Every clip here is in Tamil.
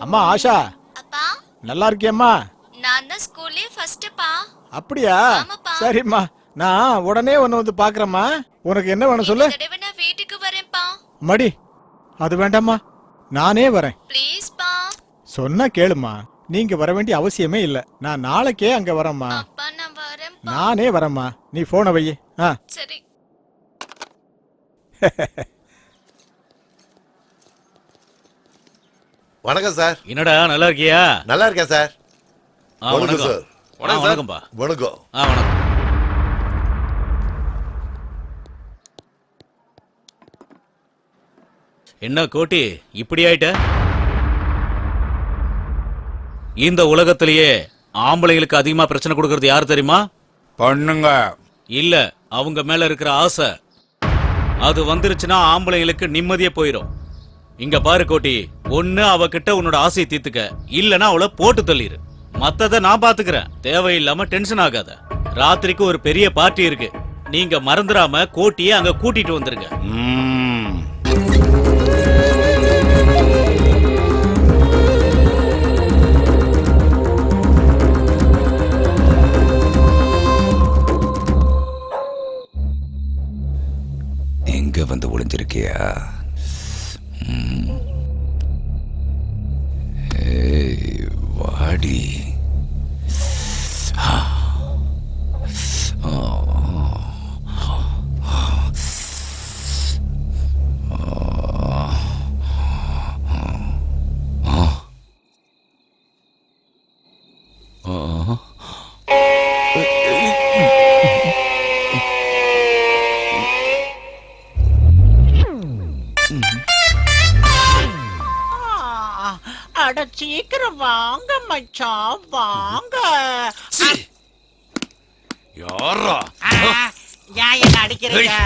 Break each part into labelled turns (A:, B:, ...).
A: அம்மா ஆஷா.
B: அப்பா.
A: நல்லா இருக்கியம்மா.
B: நான் தான் ஸ்கூல்லே ஃபர்ஸ்ட்ப்பா
A: அப்படியா?
B: ஆமாப்பா.
A: சரிம்மா. நான் உடனே உன்னை வந்து பாக்குறேம்மா. உனக்கு என்ன வேணும் சொல்லு.
B: தடவை நான் வீட்டுக்கு வரேன்ப்பா.
A: மடி அது வேண்டாம்மா. நானே வரேன்.
B: ப்ளீஸ்ப்பா
A: சொன்னா கேளுமா. நீங்க வர வேண்டிய அவசியமே இல்ல. நான் நாளைக்கே அங்க வரேம்மா.
B: அப்பா நான் வரேன்ப்பா.
A: நானே வரேம்மா. நீ போனை வை ஆ.
B: சரி.
C: வணக்கம் சார்.
D: என்னடா நல்லா இருக்கியா?
C: நல்லா இருக்கேன் சார்.
D: ஆ,
C: வணக்கம்.
D: வணக்கம்
C: சார்.
D: வணக்கம்பா
C: வணக்கம்
D: ஆ வணக்கம். என்ன கோட்டி இப்படி ஆயிட்ட? இந்த உலகத்திலேயே ஆம்பளைங்களுக்கு அதிகமா பிரச்சனை கொடுக்கறது யார் தெரியுமா?
E: பண்ணுங்க.
D: இல்ல அவங்க மேல இருக்கிற ஆசை. அது வந்துருச்சுன்னா ஆம்பளைங்களுக்கு நிம்மதியே போயிடும் இங்க பாரு கோட்டி ஒன்னு அவகிட்ட உன்னோட ஆசையை தீர்த்துக்க. இல்லனா அவளை போட்டு தள்ளிரு. மத்தத நான் பாத்துக்கிறேன். தேவையில்லாம டென்ஷன் ஆகாத. ராத்திரிக்கு ஒரு பெரிய பார்ட்டி இருக்கு. நீங்க மறந்துடாம கோட்டியை அங்க கூட்டிட்டு வந்துருங்க.
E: எங்க வந்து ஒளிஞ்சிருக்கியா? வாடி
F: சீக்கிரம் வாங்க மச்சான். வாங்க.
E: யாரா?
F: ஏன் என்ன அடிக்கிறீங்க?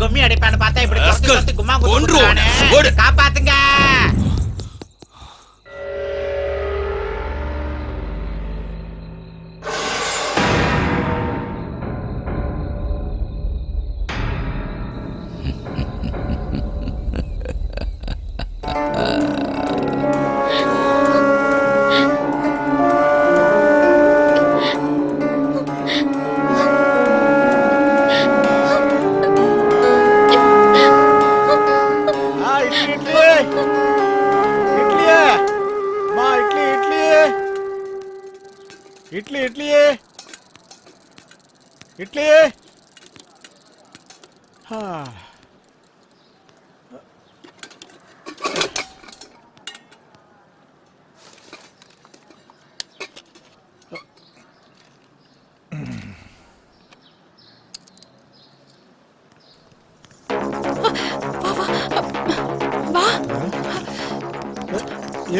F: கும்மி அடிப்பான்னு பார்த்தா இப்படி.
E: ஓடு.
F: காப்பாத்துங்க.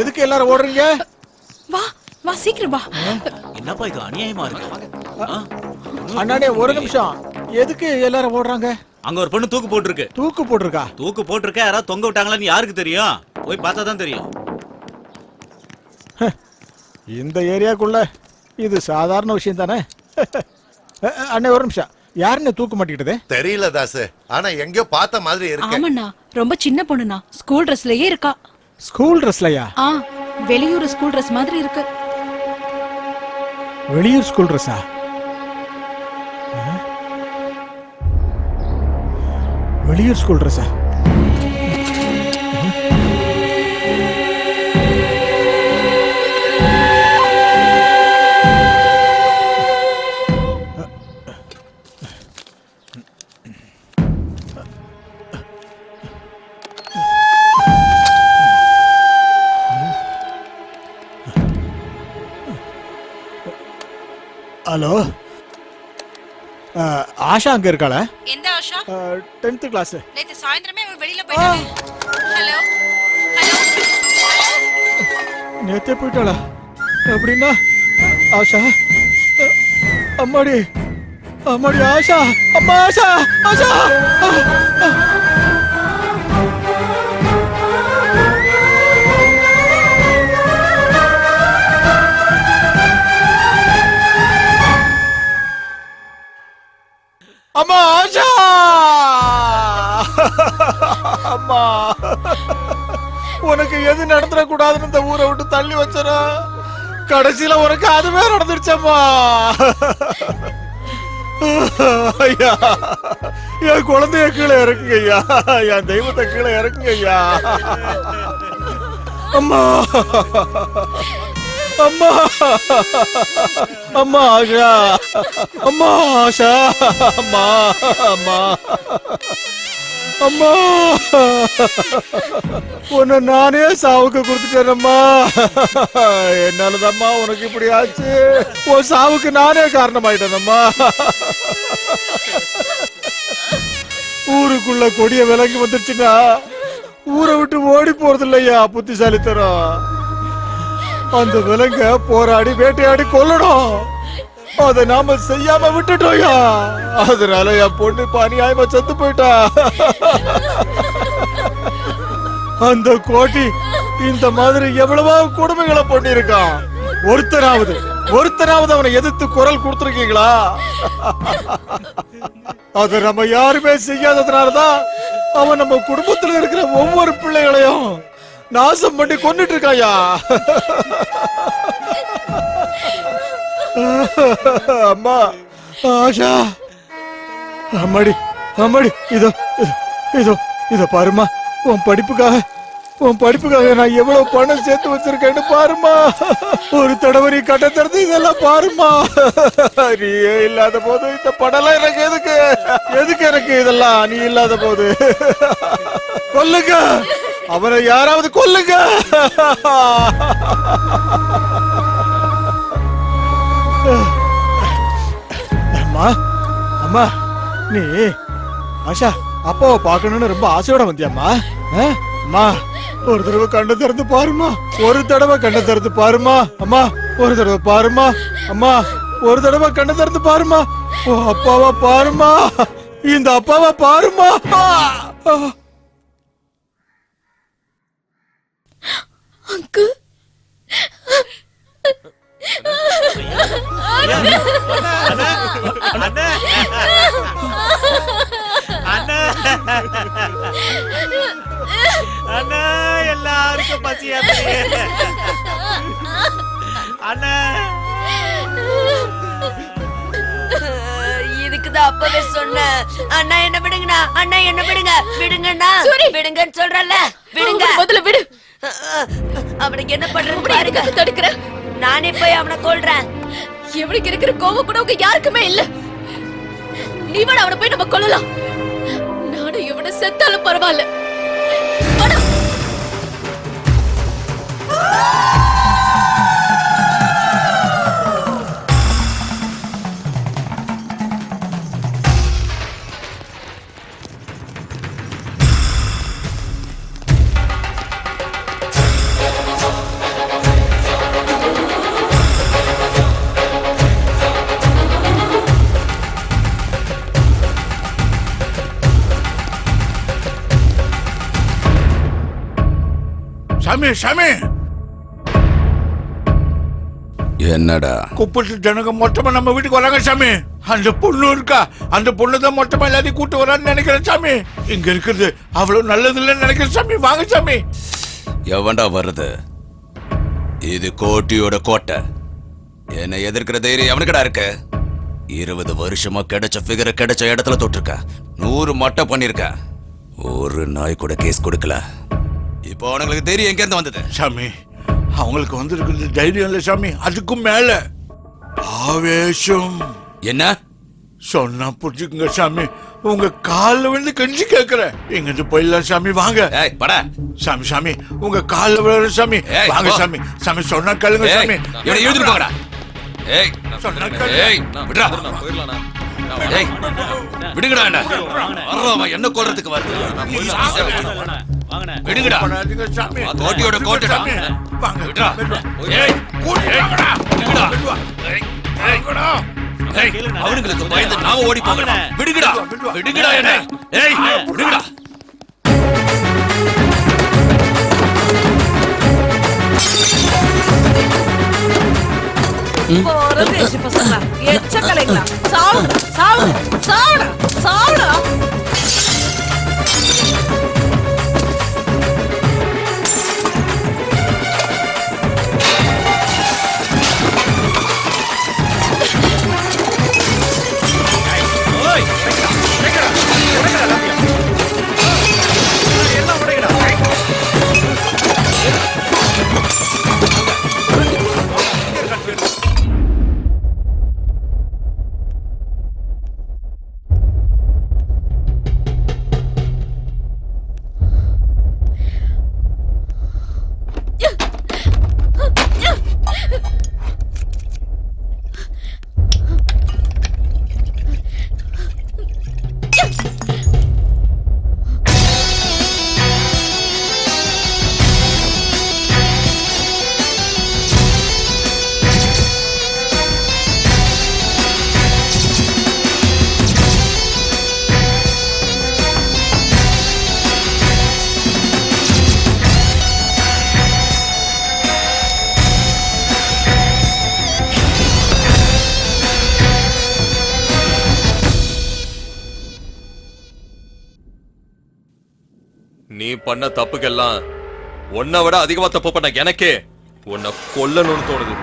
A: எதுக்கு எல்லாரும் ஓடுறீங்க?
G: வா வா சீக்கிரம் வா.
D: என்னப்பா இது அநியாயமா இருக்கு?
A: அண்ணாடே ஒரு நிமிஷம். எதுக்கு எல்லாரும் ஓடுறாங்க?
D: அங்க ஒரு பொண்ணு தூக்கு போட்டிருக்கு.
A: தூக்கு போட்டிருக்கா?
D: தூக்கு போட்டிருக்க யாராவது தொங்க விட்டாங்களான்னு யாருக்கு தெரியும்? போய் பார்த்தா தான் தெரியும்.
A: இந்த ஏரியாக்குள்ள இது சாதாரண விஷயம் தானே? அண்ணே ஒரு நிமிஷம். யாருன்னு தூக்கு மாட்டிக்கிட்டது?
C: தெரியல தாசு. ஆனா எங்கேயோ பார்த்த மாதிரி இருக்கு.
G: ஆமாண்ணா ரொம்ப சின்ன பொண்ணுண்ணா. ஸ்கூல் ட்ரெஸ்லயே இருக்கா.
A: ஸ்கூல் ட்ரெஸ்லயா
G: ஆ வெளியூர் ஸ்கூல் ட்ரெஸ் மாதிரி இருக்கு.
A: வெளியூர் ஸ்கூல் ட்ரெஸ்ஸா வெளியூர் ஸ்கூல் ட்ரெஸ்ஸா ஹலோ. ஆஷா அங்க இருக்காள?
B: எந்த ஆஷா?
A: டென்த் கிளாஸ்
B: நேத்து சாயந்தரமே அவ வெளியில போயிட்டாங்க ஹலோ? ஹலோ?
A: நேத்தே போயிட்டாளா? அப்படின்னா ஆஷா அம்மாடி அம்மாடி ஆஷா அம்மா ஆஷா ஆஷா! அம்மா ஆஷா! அம்மா! உனக்கு எது நடந்துடக்கூடாதுன்னு இந்த ஊரை விட்டு தள்ளி வச்சரா. கடைசியில உனக்கு அதுவே நடந்துருச்சம்மா ஐயா என் குழந்தைய கீழே இறக்குங்க ஐயா. என் தெய்வத்தை கீழே இறக்குங்க ஐயா. அம்மா! அம்மா. அம்மா ஆஷா. அம்மா ஆஷா. அம்மா அம்மா. அம்மா. உன்னை நானே சாவுக்கு கொடுத்துட்டேனம்மா. என்னாலதாம்மா உனக்கு இப்படி ஆச்சு? உன் சாவுக்கு நானே காரணமாயிட்டேனம்மா. ஊருக்குள்ள கொடிய விலங்கி வந்துருச்சுன்னா ஊரை விட்டு ஓடி போறது இல்லையா புத்திசாலித்தனம்? அந்த விலங்க போராடி வேட்டையாடி கொல்லணும். அதை நாம செய்யாம விட்டுட்டோயா? அதனால என் பொண்ணு இப்ப செத்து போயிட்டா. அந்த கோட்டி இந்த மாதிரி எவ்வளவோ கொடுமைகளை பண்ணிருக்கான் ஒருத்தராவது ஒருத்தராவது அவனை எதிர்த்து குரல் கொடுத்துருக்கீங்களா? அது நம்ம யாருமே செய்யாததுனாலதான் அவன் நம்ம குடும்பத்துல இருக்கிற ஒவ்வொரு பிள்ளைகளையும் நாசம் பண்ணி கொன்னுட்டு இருக்காயா? அம்மா ஆஷா அம்மாடி அம்மாடி இதோ இதோ, இதோ இதோ பாருமா உன் படிப்புக்காக உன் படிப்புக்காக நான் எவ்வளவு பணம் சேர்த்து வச்சிருக்கேன்னு பாருமா ஒரு தடவை நீ கட்ட திறந்து இதெல்லாம் பாருமா நீயே இல்லாத போது இந்த படம்லாம் எனக்கு எதுக்கு? எதுக்கு எனக்கு இதெல்லாம்? நீ இல்லாத போது. கொல்லுங்க. அவனை யாராவது கொல்லுங்க. அம்மா அம்மா நீ ஆஷா அப்பாவை பார்க்கணும்னு ரொம்ப ஆசையோட வந்தியாம்மா. ஆ? அம்மா. ஒரு தடவை கண்ணை திறந்து பாருமா. ஒரு தடவை கண்ணை திறந்து பாருமா. அம்மா ஒரு தடவை பாருமா. அம்மா ஒரு தடவை கண்ணை திறந்து பாருமா. ஓ அப்பாவா பாருமா. இந்த அப்பாவா பாருமா!
G: அங்கிள்
F: அண்ணா அண்ணா அண்ணா. எல்லாருக்கும் பசியா அண்ணா.
B: இதுக்குதான் அப்பவே சொன்னேன். அண்ணா என்ன விடுங்கண்ணா? அண்ணா என்ன விடுங்க? விடுங்கண்ணா. விடுங்கன்னு சொல்றல விடுங்க.
G: முதல்ல விடு.
B: அவனுக்கு என்ன பண்றது பாருங்க.
G: தடுக்கிற.
B: நானே போய் அவனை கொல்றேன்.
G: இவனுக்கு இருக்கிற கோவம் கூட உங்க யாருக்குமே இல்ல. நீ வேணா அவனை போய் நம்ம இவனை செத்தாலும் பரவாயில்ல.
E: சாமி சாமி என்னடா?
H: குப்பத்து ஜனங்க மொத்தமா நம்ம வீட்டுக்கு வராங்க சாமி அந்த பொண்ணு இருக்கா? அந்த பொண்ணு தான் மொத்தமா எல்லாத்தையும் கூட்டு வரான்னு நினைக்கிறேன் சாமி இங்க இருக்கிறது அவ்வளவு நல்லது இல்லைன்னு நினைக்கிறேன் சாமி வாங்க சாமி
E: எவன்டா வருது இது கோட்டியோட கோட்டை. என்னை எதிர்க்கிற தைரியம் எவனுக்கடா இருக்கு? இருபது வருஷமா கிடைச்ச ஃபிகரை கிடைச்ச இடத்துல தொட்டிருக்க. நூறு மட்டை பண்ணிருக்க. ஒரு நாய் கூட கேஸ் கொடுக்கல. இப்போ அவனுங்களுக்கு தைரியம் எங்க இருந்து வந்தது?
H: சாமி அவங்களுக்கு வந்திருக்கிறது தைரியம் இல்லை சாமி அதுக்கும் மேல ஆவேசம்.
E: என்ன?
H: சொன்னா புரிஞ்சுக்குங்க சாமி உங்க கால்ல விழுந்து கெஞ்சி கேக்குறேன். இங்க இருந்து போயிடலாம் சாமி வாங்க.
E: ஏய் பட.
H: சாமி சாமி உங்க கால்ல விழுற சாமி வாங்க. சாமி சாமி சொன்னா கேளுங்க
E: ஏய்
H: சாமி
E: இழுத்துட்டு போங்கடா. ஏய்
H: சொன்னா கேளுங்க.
E: ஏய் விடுடா ஏய் விடுங்கடா என்ன? வர்றோம் அவன் என்ன கொல்றதுக்கு வருது? விடுங்கடா. கோட்டியோட கோட்டைடா.
H: மெதுவா.
E: ஏய்
H: கூட்டி
E: ஏய், அவனுங்களுக்கு பயந்து நாம ஓடி போகணும். விடுங்கடா. விடுங்கடா என்ன. ஏய். விடுங்கடா.
B: போற பேசி பசங்களா? எச்ச கலைங்களா சாவுங்க சாவுங்க சாவுடா சாவுடா நீ
I: பண்ண தப்புக்கெல்லாம் உன்னை விட அதிகமா தப்பு பண்ண எனக்கே உன்னை கொல்லணும்னு தோணுது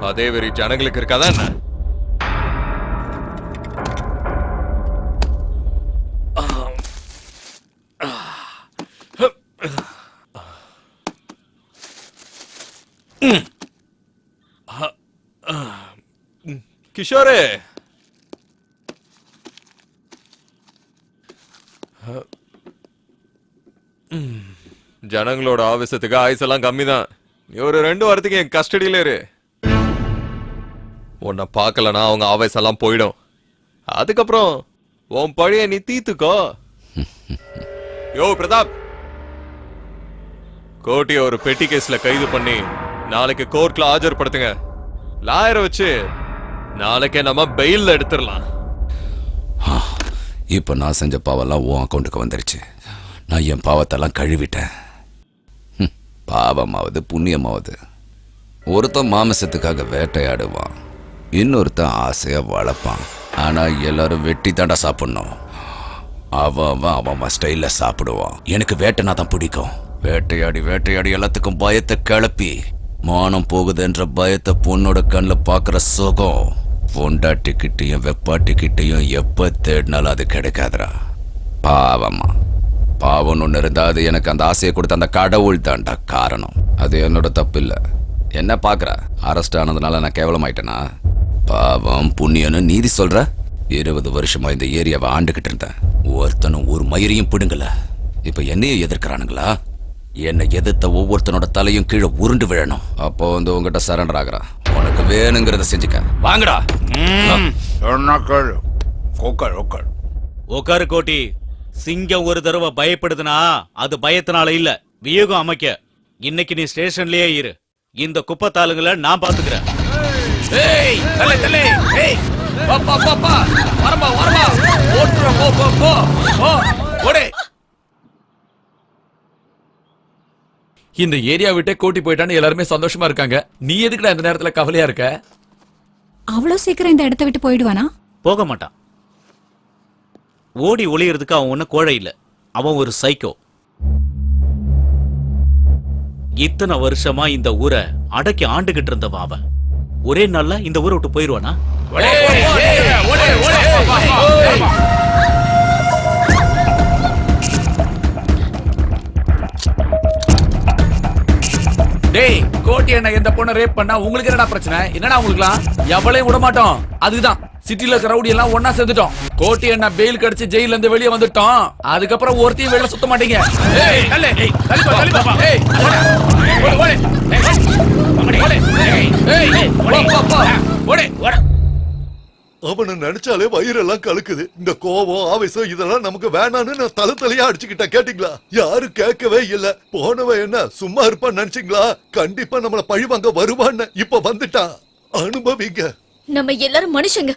I: அதே வெறி ஜனங்களுக்கு இருக்காதா என்ன கிஷோரே ஜனங்களோட ஆவேசத்துக்கு ஆயுஸ் எல்லாம் கம்மி தான் நீ ஒரு ரெண்டு வாரத்துக்கு என் கஸ்டடியில இரு. உன்னை பார்க்கலனா அவங்க ஆவேசெல்லாம் போயிடும். அதுக்கப்புறம் உன் பழைய நீ தீத்துக்கோ. யோ பிரதாப். கோட்டிய ஒரு பெட்டி கேஸ்ல கைது பண்ணி நாளைக்கு கோர்ட்ல ஆஜர்படுத்துங்க. லாயரை வச்சு நாளைக்கே நம்ம பெயில்ல எடுத்துடலாம்.
E: இப்போ நான் செஞ்ச பாவெல்லாம் உன் அக்கௌண்ட்டுக்கு வந்துருச்சு. நான் என் பாவத்தெல்லாம் கழுவிட்டேன். பாவமாவது புண்ணியமாவது. ஒருத்தன் மாமிசத்துக்காக வேட்டையாடுவான் இன்னொருத்தன் ஆசையாக வளர்ப்பான். ஆனால் எல்லாரும் வெட்டி தாண்டா சாப்பிட்ணும். அவன் அவன் அவன் சாப்பிடுவான். எனக்கு வேட்டைனா தான் பிடிக்கும். வேட்டையாடி வேட்டையாடி எல்லாத்துக்கும் பயத்தை கிளப்பி மானம் போகுதுன்ற பயத்தை பொண்ணோட கண்ணில் பார்க்குற சுகம் பொண்டாட்டிக்கிட்டேயும் வெப்பாட்டிக்கிட்டேயும் எப்போ தேடினாலும் அது கிடைக்காதரா பாவமா. பாவம் ஒன்று இருந்தா அது எனக்கு அந்த ஆசையை கொடுத்த அந்த கடவுள் தான்டா காரணம். அது என்னோட தப்பு இல்லை என்ன பார்க்குற அரெஸ்ட் ஆனதுனால நான் கேவலமாயிட்டேனா? பாவம் புண்ணியன்னு நீதி சொல்ற? இருபது வருஷமா இந்த ஏரியாவை ஆண்டுகிட்டு இருந்தேன். ஒருத்தனும் ஒரு மயிரையும் பிடுங்கல. இப்ப என்னையே எதிர்க்கிறானுங்களா? என்னை எதிர்த்த ஒவ்வொருத்தனோட தலையும் கீழே உருண்டு விழணும். அப்போ வந்து உங்ககிட்ட சரண்டர் ஆகுறான் உனக்கு வேணுங்கிறத செஞ்சுக்க. வாங்கடா.
H: உட்கார் உட்கார்
D: கோட்டி. சிங்கம் ஒரு தடவை பயப்படுதுன்னா அது பயத்தினால இல்ல. வியூகம் அமைக்க. இன்னைக்கு நீ ஸ்டேஷன்லயே இரு. இந்த குப்பத்தாளுங்களை நான் பாத்துக்கிறேன்.
E: ஏய் தலை தலை ஏய் பாப்பா பாப்பா வரமா வரமா ஓட்டுற போ போ போ. போ. ஓடே.
J: இந்த ஏரியா விட்டே கூட்டி போயிட்டான்னு எல்லாருமே சந்தோஷமா இருக்காங்க. நீ எதுக்குடா இந்த நேரத்துல கவலையா இருக்க?
K: அவ்வளவு சீக்கிரம் இந்த இடத்த விட்டு போயிடுவானா?
D: போக மாட்டான். ஓடி ஒளியறதுக்கு அவன் ஒன்றும் கோழை இல்லை அவன் ஒரு சைக்கோ இத்தனை வருஷமா இந்த ஊரை அடக்கி ஆண்டுகிட்டு இருந்தவன் அவன் ஒரே நாள்ல இந்த ஊரை விட்டு போயிருவானா
J: டேய் கோட்டி என்ன எந்த பொண்ணை ரேப் பண்ணா உங்களுக்கு என்னடா பிரச்சனை என்னடா உங்களுக்குலாம் எவ்வளவு விட மாட்டோம் அதுதான் சிட்டில இருக்க ரவுடி எல்லாம் ஒண்ணா சேர்ந்துட்டோம். கோட்டி என்ன பெயில் கடிச்சு ஜெயில இருந்து வெளியே வந்துட்டோம். அதுக்கப்புறம் ஒருத்தையும் வெளில சுத்த மாட்டீங்க.
C: அவனை நினைச்சாலே வயிறெல்லாம் கலக்குது இந்த கோபம் ஆவேசம் இதெல்லாம் நமக்கு வேணான்னு நான் தலை தலையா அடிச்சுக்கிட்டேன். கேட்டீங்களா? யாரும் கேட்கவே இல்ல. போனவன் என்ன சும்மா இருப்பான்னு நினைச்சீங்களா? கண்டிப்பா நம்மள பழிவாங்க வருவான்னு. இப்ப வந்துட்டான். அனுபவிங்க.
G: நம்ம எல்லாரும் மனுஷங்க.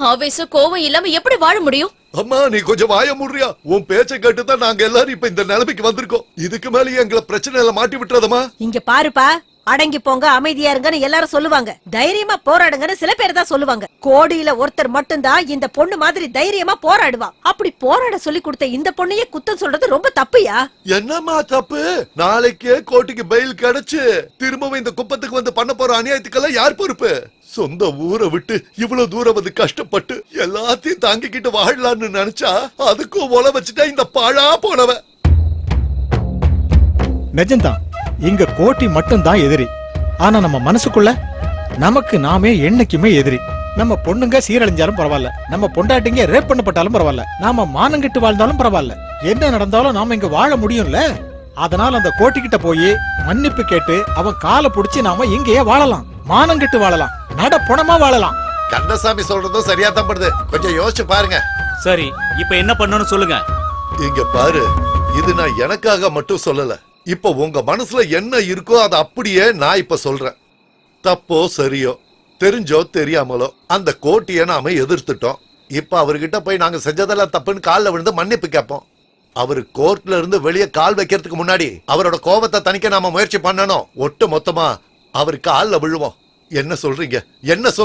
G: ஆவேசம் கோவம் இல்லாம எப்படி வாழ முடியும்?
C: அம்மா நீ கொஞ்சம் வாய முடியா உன் பேச்சை கேட்டு தான் நாங்க எல்லாரும் இப்ப இந்த நிலைமைக்கு வந்திருக்கோம். இதுக்கு மேல எங்களை பிரச்சனையில மாட்டி விட்டுறதமா
K: இங்க பாருப்பா. அடங்கி போங்க அமைதியா இருங்கன்னு எல்லாரும் சொல்லுவாங்க. தைரியமா போராடுங்கன்னு சில பேர் தான் சொல்லுவாங்க. கோடியில ஒருத்தர் மட்டும்தான் இந்த பொண்ணு மாதிரி தைரியமா போராடுவா. அப்படி போராட சொல்லி கொடுத்த இந்த பொண்ணையே குத்தம் சொல்றது ரொம்ப தப்புயா?
C: என்னம்மா தப்பு? நாளைக்கே கோர்ட்டுக்கு பெயில் கிடைச்சு திரும்பவும் இந்த குப்பத்துக்கு வந்து பண்ண போற அநியாயத்துக்கெல்லாம் யார் பொறுப்பு? சொந்த ஊரை விட்டு இவ்வளவு தூரம் வந்து கஷ்டப்பட்டு எல்லாத்தையும் தாங்கிக்கிட்டு வாழலாம்னு நினைச்சா அதுக்கும் ஒல வச்சுட்டா இந்த பாழா போனவன்
A: நிஜம்தான். இங்க கோட்டி மட்டும்தான் எதிரி. ஆனா நம்ம மனசுக்குள்ள நமக்கு நாமே என்னைக்குமே எதிரி. நம்ம பொண்ணுங்க சீரழிஞ்சாலும் பரவாயில்ல. நம்ம பொண்டாட்டிங்க ரேப் பண்ணப்பட்டாலும் பரவாயில்ல. நாம மானங்கிட்டு வாழ்ந்தாலும் பரவாயில்ல. என்ன நடந்தாலும் நாம இங்க வாழ முடியும்ல? அதனால அந்த கோட்டிக்கிட்ட போய் மன்னிப்பு கேட்டு அவன் காலை புடிச்சு நாம இங்கேயே வாழலாம். மானங்கிட்டு வாழலாம். நட புணமா வாழலாம்.
C: கந்தசாமி சொல்றதும் சரியா தான் படுது. கொஞ்சம் யோசிச்சு பாருங்க.
D: சரி இப்ப என்ன பண்ணணும்னு சொல்லுங்க.
C: இங்க பாரு இது நான் எனக்காக மட்டும் சொல்லல. இப்ப உங்க மனசுல என்ன இருக்கோ அதை அப்படியே நான் இப்ப சொல்றேன். தப்போ சரியோ தெரிஞ்சோ தெரியாமலோ அந்த கோட்டியை நாம எதிர்த்துட்டோம். இப்ப அவர்கிட்ட போய் நாங்க செஞ்சதெல்லாம் தப்புன்னு காலில் விழுந்து மன்னிப்பு கேட்போம். அவர் கோர்ட்ல இருந்து வெளியே கால் வைக்கிறதுக்கு முன்னாடி அவரோட கோபத்தை தணிக்க நாம முயற்சி பண்ணணும். ஒட்டு மொத்தமா அவர் காலில் விழுவோம். என்ன சொல்றீங்க? என்ன சொல்